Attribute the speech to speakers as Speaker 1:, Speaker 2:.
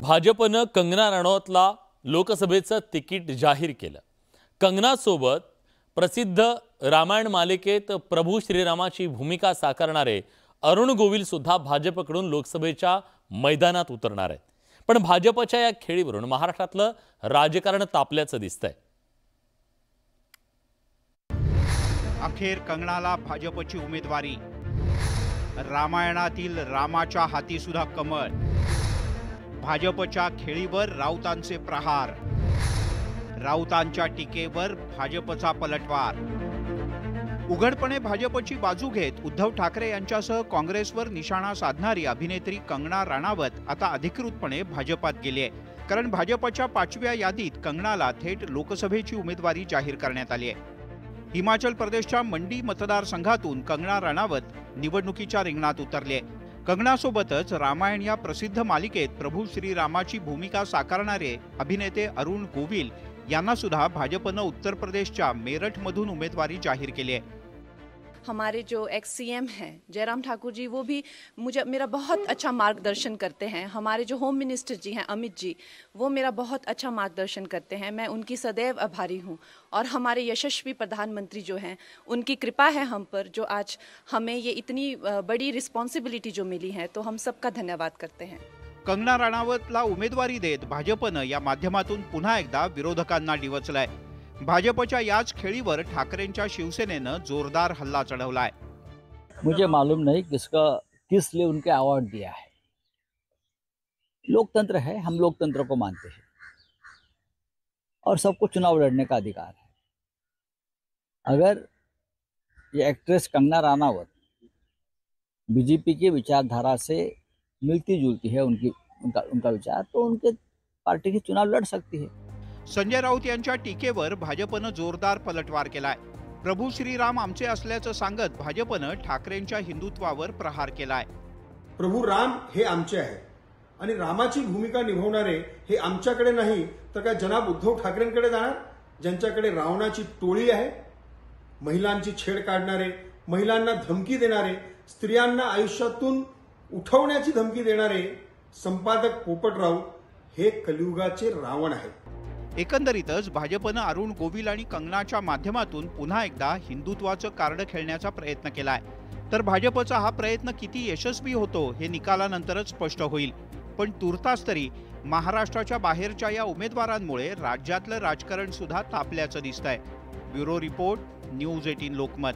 Speaker 1: भाजपनं कंगना राणौतला लोकसभेचं तिकीट जाहीर केलं. कंगनासोबत प्रसिद्ध रामायण मालिकेत प्रभू श्रीरामाची भूमिका साकारणारे अरुण गोविल सुद्धा भाजपकडून लोकसभेच्या मैदानात उतरणार आहेत. पण भाजपच्या या खेळीवरून महाराष्ट्रातलं राजकारण तापल्याचं दिसतंय.
Speaker 2: अखेर कंगनाला भाजपची उमेदवारी. रामायणातील रामाच्या हाती सुद्धा कमळ. भाजपच्या खेळीवर राऊतांचे प्रहार. राऊतांच्या टीकेवर भाजपचा पलटवार. उघडपणे भाजपची बाजू घेत उद्धव ठाकरे यांच्यासह काँग्रेसवर निशाणा साधणारी अभिनेत्री कंगना राणावत आता अधिकृतपणे भाजपात गेली आहे कारण भाजपच्या पाचव्या यादीत कंगनाला थेट लोकसभेची उमेदवारी जाहीर करण्यात आली आहे हिमाचल प्रदेशच्या मंडी मतदारसंघातून कंगना राणावत निवडणुकीच्या रिंगणात उतरली आहे कंगनासोबतच रामायण या प्रसिद्ध मालिकेत प्रभू श्रीरामाची भूमिका साकारणारे अभिनेते अरुण गोविल यांना सुद्धा भाजपनं उत्तर प्रदेशच्या मेरठमधून उमेदवारी जाहीर केली आहे.
Speaker 3: हमारे जो एक्स सी एम हैं जयराम ठाकुर जी वो भी मुझे मेरा बहुत अच्छा मार्गदर्शन करते हैं। हमारे जो होम मिनिस्टर जी हैं अमित जी वो मेरा बहुत अच्छा मार्गदर्शन करते हैं। मैं उनकी सदैव आभारी हूँ। और हमारे यशस्वी प्रधानमंत्री जो हैं उनकी कृपा है हम पर जो आज हमें ये इतनी बड़ी रिस्पॉन्सिबिलिटी जो मिली है तो हम सबका धन्यवाद करते हैं।
Speaker 2: कंगना राणावतला उमेदवारी देत भाजपनं या माध्यमातून पुन्हा एकदा विरोधकांना डिवचलाय भाजपच्या याच खेळीवर ठाकरेंच्या शिवसेनेनं जोरदार हल्ला चढवलाय.
Speaker 4: मुझे मालूम नहीं किसका किस लिए उनके अवार्ड दिया है. लोकतंत्र है, हम लोकतंत्र को मानते हैं. और सबको चुनाव लड़ने का अधिकार है. अगर ये एक्ट्रेस कंगना राणावत बीजेपी की विचारधारा से मिलती जुलती है उनकी, उनका उनका विचार तो उनके पार्टी की चुनाव लड़ सकती है।
Speaker 2: संजय राऊत यांच्या टीकेवर भाजपनं जोरदार पलटवार केलाय. प्रभू श्रीराम आमचे असल्याचं सांगत भाजपनं ठाकरेंच्या हिंदुत्वावर प्रहार केलाय.
Speaker 5: प्रभू राम हे आमचे आहे आणि रामाची भूमिका निभावणारे हे आमच्याकडे नाही तर काय जनाब उद्धव ठाकरेंकडे जाणार? ज्यांच्याकडे रावणाची टोळी आहे महिलांची छेड काढणारे महिलांना धमकी देणारे स्त्रियांना आयुष्यातून उठवण्याची धमकी देणारे संपादक पोपट राऊत हे कलियुगाचे रावण आहेत.
Speaker 2: एकंदरीतच भाजपनं अरुण गोविल आणि कंगनाच्या माध्यमातून पुन्हा एकदा हिंदुत्वाचं कार्ड खेळण्याचा प्रयत्न केलाय. तर भाजपचा हा प्रयत्न किती यशस्वी होतो हे निकालानंतरच स्पष्ट होईल. पण तुर्तास तरी महाराष्ट्राच्या बाहेरच्या या उमेदवारांमुळे राज्यातलं राजकारण सुद्धा तापल्याचं दिसतंय. Bureau report news eighteen Lokmat.